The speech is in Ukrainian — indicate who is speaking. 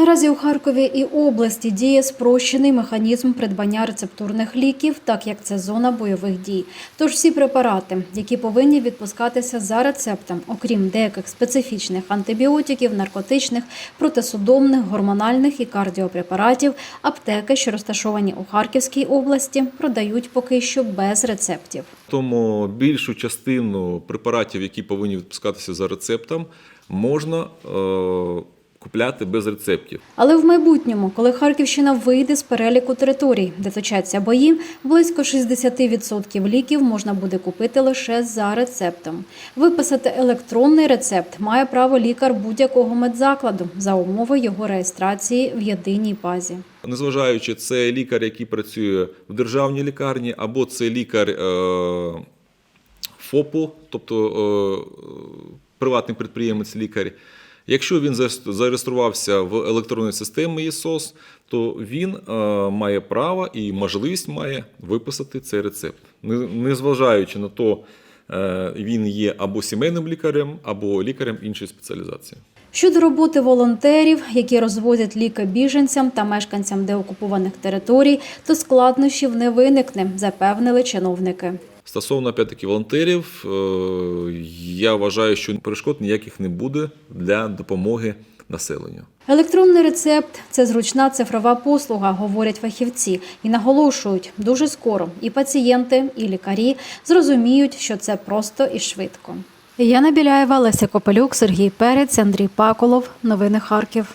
Speaker 1: Наразі у Харкові і області діє спрощений механізм придбання рецептурних ліків, так як це зона бойових дій. Тож всі препарати, які повинні відпускатися за рецептом, окрім деяких специфічних антибіотиків, наркотичних, протисудомних, гормональних і кардіопрепаратів, аптеки, що розташовані у Харківській області, продають поки що без рецептів.
Speaker 2: Тому більшу частину препаратів, які повинні відпускатися за рецептом, можна е, купляти без рецептів.
Speaker 1: Але в майбутньому, коли Харківщина вийде з переліку територій, де точаться бої, близько 60% ліків можна буде купити лише за рецептом. Виписати електронний рецепт має право лікар будь-якого медзакладу за умови його реєстрації в єдиній базі.
Speaker 2: Незважаючи, це лікар, який працює в державній лікарні, або це лікар е, ФОПу, тобто е, приватний підприємець лікар. Якщо він зареєструвався в електронній системі ЄСОС, то він е, має право і можливість має виписати цей рецепт. Незважаючи на то, е, він є або сімейним лікарем, або лікарем іншої спеціалізації.
Speaker 1: Щодо роботи волонтерів, які розвозять ліки біженцям та мешканцям деокупованих територій, то складнощів не виникне, запевнили чиновники.
Speaker 2: Стосовно опять-таки волонтерів, е, я вважаю, що перешкод ніяких не буде для допомоги населенню.
Speaker 1: Електронний рецепт це зручна цифрова послуга, говорять фахівці, і наголошують, дуже скоро і пацієнти, і лікарі зрозуміють, що це просто і швидко. Яна Біляєва, Леся Копелюк, Сергій Перець, Андрій Паколов. Новини Харків.